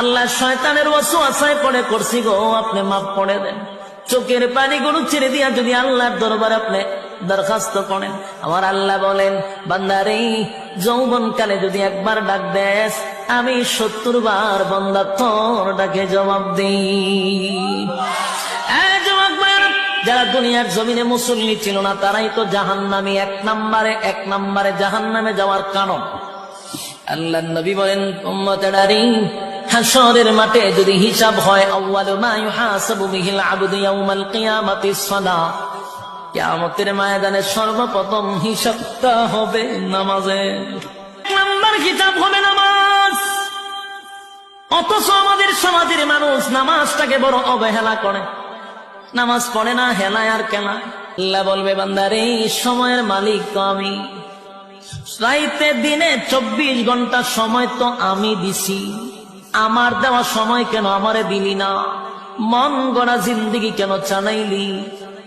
আল্লাহ শয়তানের ওয়াসু আশায় পড়ে করছি গো, আপনি মাফ করে দেন। চোখের পানিগুলো ছেড়ে দিয়া যদি আল্লাহর দরবার আপনি দরখাস্ত করেন। আমার আল্লাহ বলেন, বান্দারে যৌবন কালে যদি একবার ডাক দেস, আমি সত্তর বার বন্দা তোর ডাকে জবাব দিই। যারা দুনিয়ার জমিনে মুসল্লি ছিল না, তারাই তো জাহান্নামী এক নাম্বারে, এক নম্বরে জাহান্নামে যাওয়ার কারণ। আল্লাহ নবী বলেন হাসরের মাঠে যদি হিসাব হয়, আউয়ালু মা ইউহাসাবু বিহিল আবদু ইয়াউমাল কিয়ামাতি সালাহ কিয়ামতের ময়দানে সর্বপ্রথম হিসাবটা হবে নামাজে নাম্বার হিসাব হবে নামাজ। অথচ আমাদের সমাজের মানুষ নামাজটাকে বড় অবহেলা করে। নামাজ পড়ে না, হেলায় আর কেনা আল্লাহ বলবে, বান্দারে, এই সময়ের মালিক তো আমি। রাইতে দিনে চব্বিশ ঘণ্টা সময় তো আমি দিছি। আমার দেওয়া সময় কেন আমারে দিলি না? মন গড়া জিন্দিগি কেন চানাইলি?